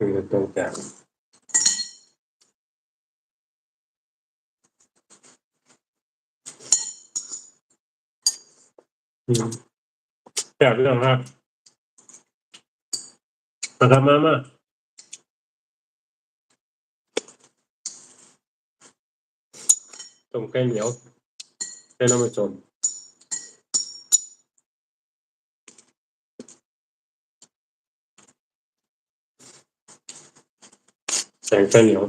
คือตรงกลางแบบเรื่องครับมาครับมามาต้มไก่เหนียวให้น้องมาชม แกงไก่เหนียว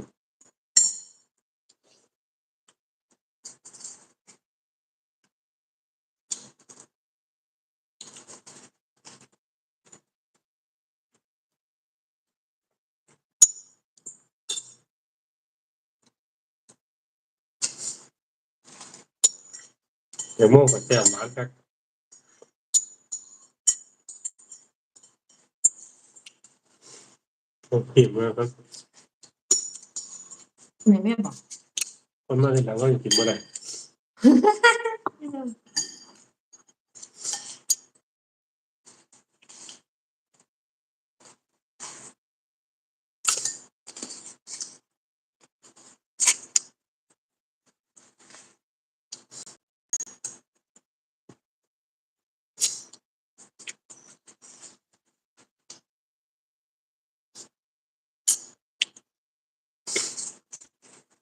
เดี๋ยวโม่กับแก้มหวานครับโอเคมากครับแม่แม่บอกคนมาที่หลังก็ยังกินไม่ได้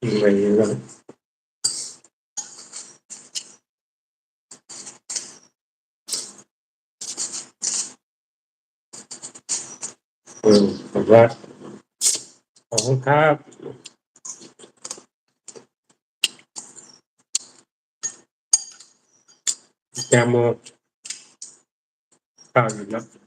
อะไรอย่างเงี้ยเออผมว่าขอบคุณครับแกมโมข้าวอยู่นะอื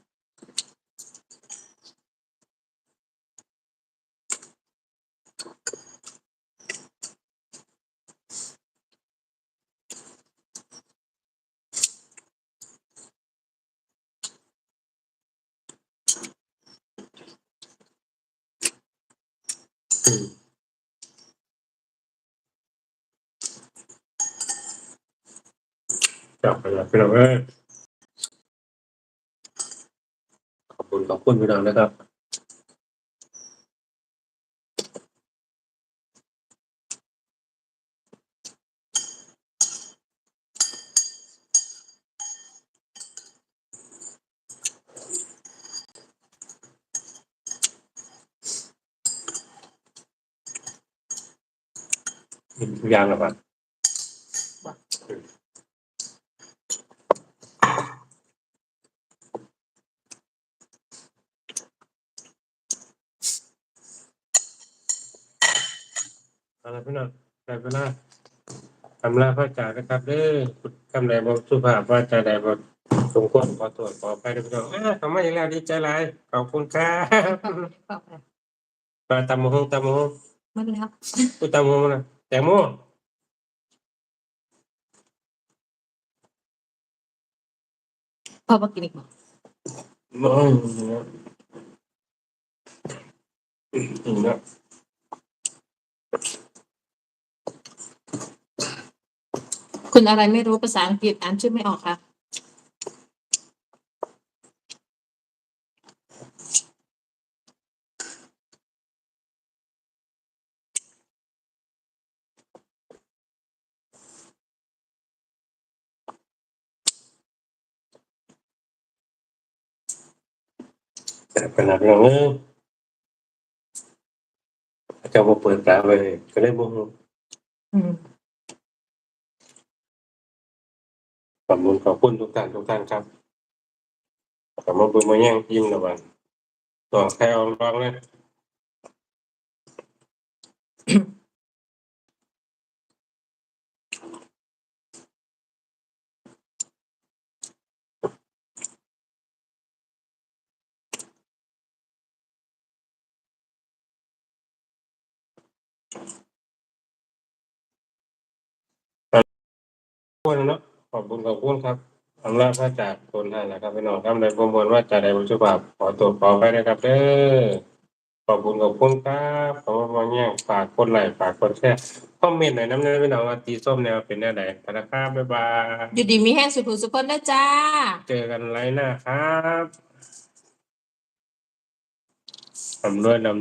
จับไปแล้วพี่น้องเอ้ยขอบคุณขอบคุณพี่น้องนะครับ กินทุกอย่างแล้วป่ะเอาละพี่น้องได้เวลาทำลาพระจ่านะครับเด้อคำใดบอกสุภาพว่าจะได้บอกสมควรขอตรวจขอไปด้วยพี่น้องอ่าทำไมาอีกแล้วดีใจหลายขอบคุณครับบอกไปมาตำมะฮงตำมะฮงมันแล้วกูตำมะฮงนะ แตงโมพอมากินอีกบอกมะฮงอีกแล้วคุณอะไรไม่รู้ภาษาอังกฤษอ่านชื่อไม่ออกค่ะ แต่ขนาดนั้นเออเจ้ามาเปิดตาไปก็เลยโมโหอืมขอบคุณขอบคุณทุกท่านทุกท่านครับขอบคุณมาแย่งยิ่งระวันต่อแค่เอาร้องเลย คนเนาะขอบคุณขอบคุณครับสำหรับพระจากคนท่านนะครับพี่น้องทำในประมวลว่าจะได้บุญชุบาพขอตัวขอไปนะครับเด้อขอบคุณขอบคุณครับขอบคุณมาแย่งฝากคนไลฝากคนแชร์คอมเมนต์หน่อยน้ำเนื้อพี่น้องว่าตีส้มแนวเป็นแนวไหนธนาคารบ๊ายบายอยู่ดีมีแห้งสุดหูสุคนนะจ้า เจอกันไลน์หน้าครับทำด้วยนำ